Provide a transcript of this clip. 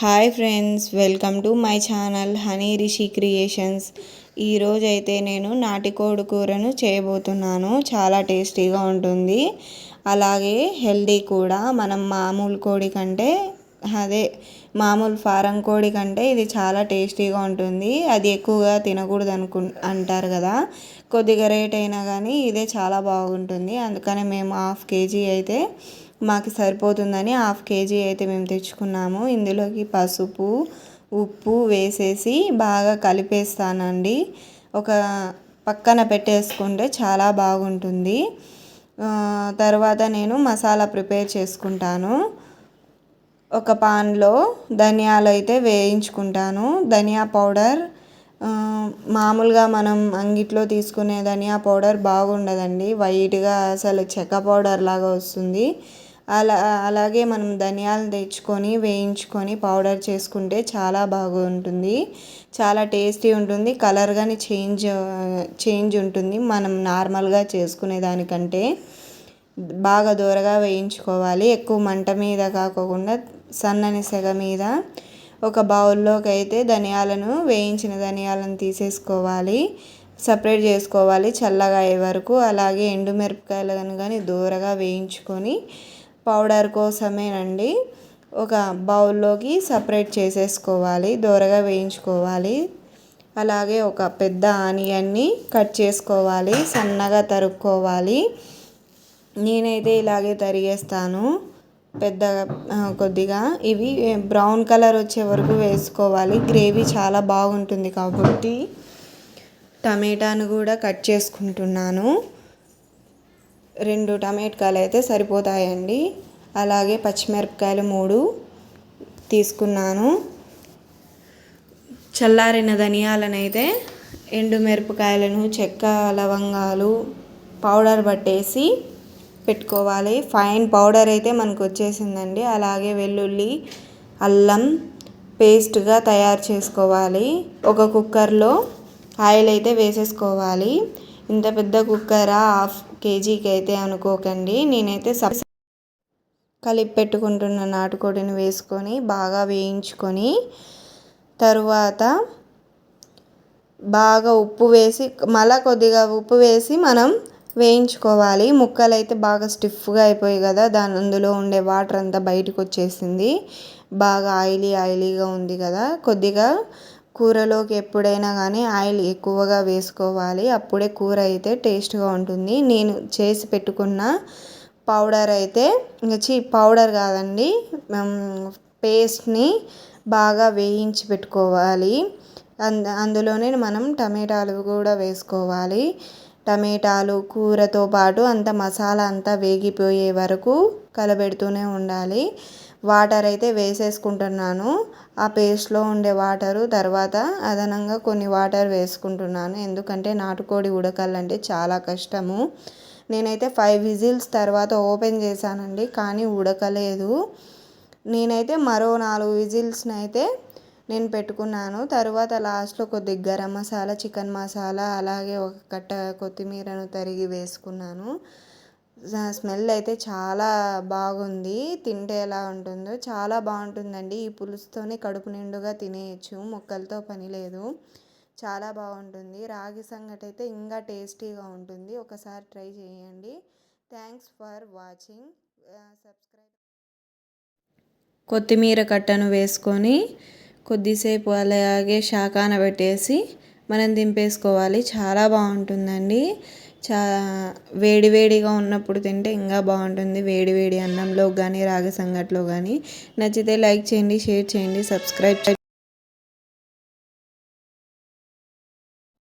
Hi friends welcome to my channel honey Rishi creations. ఈరోజైతే నేను నాటికోడి కూరను చేయబోతున్నాను. చాలా టేస్టీగా ఉంటుంది. అలాగే హెల్దీ కూడా. మనం మామూలు కోడి కంటే అదే మామూలు ఫారం కోడి కంటే ఇది చాలా టేస్టీగా ఉంటుంది. అది ఎక్కువగా తినకూడదు అనుకు అంటారు కదా. కొద్దిగా రేట్ అయినా కానీ ఇదే చాలా బాగుంటుంది. అందుకని మేము హాఫ్ కేజీ అయితే మాకు సరిపోతుందని హాఫ్ కేజీ అయితే మేము తెచ్చుకున్నాము. ఇందులోకి పసుపు ఉప్పు వేసేసి బాగా కలిపేస్తానండి. ఒక పక్కన పెట్టేసుకుంటే చాలా బాగుంటుంది. తర్వాత నేను మసాలా ప్రిపేర్ చేసుకుంటాను. ఒక పాన్లో ధనియాలు అయితే వేయించుకుంటాను. ధనియా పౌడర్ మామూలుగా మనం అంగిట్లో తీసుకునే ధనియా పౌడర్ బాగుండదండి. వైట్గా అసలు చెక్క పౌడర్ లాగా వస్తుంది. అలా అలాగే మనం ధనియాలు తెచ్చుకొని వేయించుకొని పౌడర్ చేసుకుంటే చాలా బాగుంటుంది. చాలా టేస్టీ ఉంటుంది. కలర్ కానీ చేంజ్ చేంజ్ ఉంటుంది. మనం నార్మల్గా చేసుకునే దానికంటే బాగా దూరగా వేయించుకోవాలి. ఎక్కువ మంట మీద కాకుండా సన్నని సెగ మీద ఒక బౌల్లోకి అయితే ధనియాలను వేయించిన ధనియాలను తీసేసుకోవాలి. సపరేట్ చేసుకోవాలి. చల్లగా అయ్యే వరకు. అలాగే ఎండుమిరపకాయలను కానీ దూరగా వేయించుకొని పౌడర్ కోసమేనండి. ఒక బౌల్లోకి సపరేట్ చేసేసుకోవాలి దోరగా వేయించుకోవాలి. అలాగే ఒక పెద్ద ఆనియన్ని కట్ చేసుకోవాలి సన్నగా తరుక్కోవాలి. నేనైతే ఇలాగే తరిగేస్తాను పెద్దగా కొద్దిగా. ఇవి బ్రౌన్ కలర్ వచ్చే వరకు వేసుకోవాలి. గ్రేవీ చాలా బాగుంటుంది కాబట్టి టమాటాను కూడా కట్ చేసుకుంటున్నాను. రెండు టమాటకాయలు అయితే సరిపోతాయండి. అలాగే పచ్చిమిరపకాయలు మూడు తీసుకున్నాను. చల్లారిన ధనియాలనైతే ఎండు మిరపకాయలను చెక్క లవంగాలు పౌడర్ పట్టేసి పెట్టుకోవాలి. ఫైన్ పౌడర్ అయితే మనకు వచ్చేసిందండి. అలాగే వెల్లుల్లి అల్లం పేస్ట్గా తయారు చేసుకోవాలి. ఒక కుక్కర్లో ఆయిల్ అయితే వేసేసుకోవాలి. ఇంత పెద్ద కుక్కరా? హాఫ్ కేజీకి అయితే అనుకోకండి. నేనైతే సబ్ కలిపి పెట్టుకుంటున్న నాటుకోడిని వేసుకొని బాగా వేయించుకొని తరువాత బాగా ఉప్పు వేసి మళ్ళా కొద్దిగా ఉప్పు వేసి మనం వేయించుకోవాలి. ముక్కలు అయితే బాగా స్టిఫ్గా అయిపోయి కదా దాని అందులో ఉండే వాటర్ అంతా బయటకు వచ్చేసింది బాగా ఆయిలీ ఆయిలీగా ఉంది కదా. కొద్దిగా కూరలోకి ఎప్పుడైనా కానీ ఆయిల్ ఎక్కువగా వేసుకోవాలి. అప్పుడే కూర అయితే టేస్ట్గా ఉంటుంది. నేను చేసి పెట్టుకున్న పౌడర్ అయితే చీ పౌడర్ కాదండి. పేస్ట్ని బాగా వేయించి పెట్టుకోవాలి. అందు అందులోనే మనం టమాటాలు కూడా వేసుకోవాలి. టమాటాలు కూరతో పాటు అంత మసాలా అంతా వేగిపోయే వరకు కలబెడుతూనే ఉండాలి. వాటర్ అయితే వేసేసుకుంటున్నాను. ఆ పేస్ట్లో ఉండే వాటరు తర్వాత అదనంగా కొన్ని వాటర్ వేసుకుంటున్నాను. ఎందుకంటే నాటుకోడి ఉడకాలంటే చాలా కష్టము. నేనైతే ఫైవ్ విజిల్స్ తర్వాత ఓపెన్ చేశానండి కానీ ఉడకలేదు. నేనైతే మరో నాలుగు విజిల్స్ని అయితే నేను పెట్టుకున్నాను. తర్వాత లాస్ట్లో కొద్దిగా గరం మసాలా చికెన్ మసాలా అలాగే ఒక కట్ట కొత్తిమీరను తరిగి వేసుకున్నాను. స్మెల్ అయితే చాలా బాగుంది. తింటే ఎలా ఉంటుందో చాలా బాగుంటుందండి. ఈ పులుసుతోనే కడుపు నిండుగా తినేయచ్చు. ముక్కలతో పని లేదు. చాలా బాగుంటుంది. రాగి సంగటి అయితే ఇంకా టేస్టీగా ఉంటుంది. ఒకసారి ట్రై చేయండి. Thanks for watching. సబ్స్క్రైబ్ కొత్తిమీర కట్టను వేసుకొని కొద్దిసేపు అలాగే శాకాన పెట్టేసి మనం దింపేసుకోవాలి. చాలా బాగుంటుందండి. చా వేడివేడిగా ఉన్నప్పుడు తింటే ఇంకా బాగుంటుంది. వేడి వేడి అన్నంలో కానీ రాగి సంగట్లో కానీ నచ్చితే లైక్ చేయండి షేర్ చేయండి సబ్స్క్రైబ్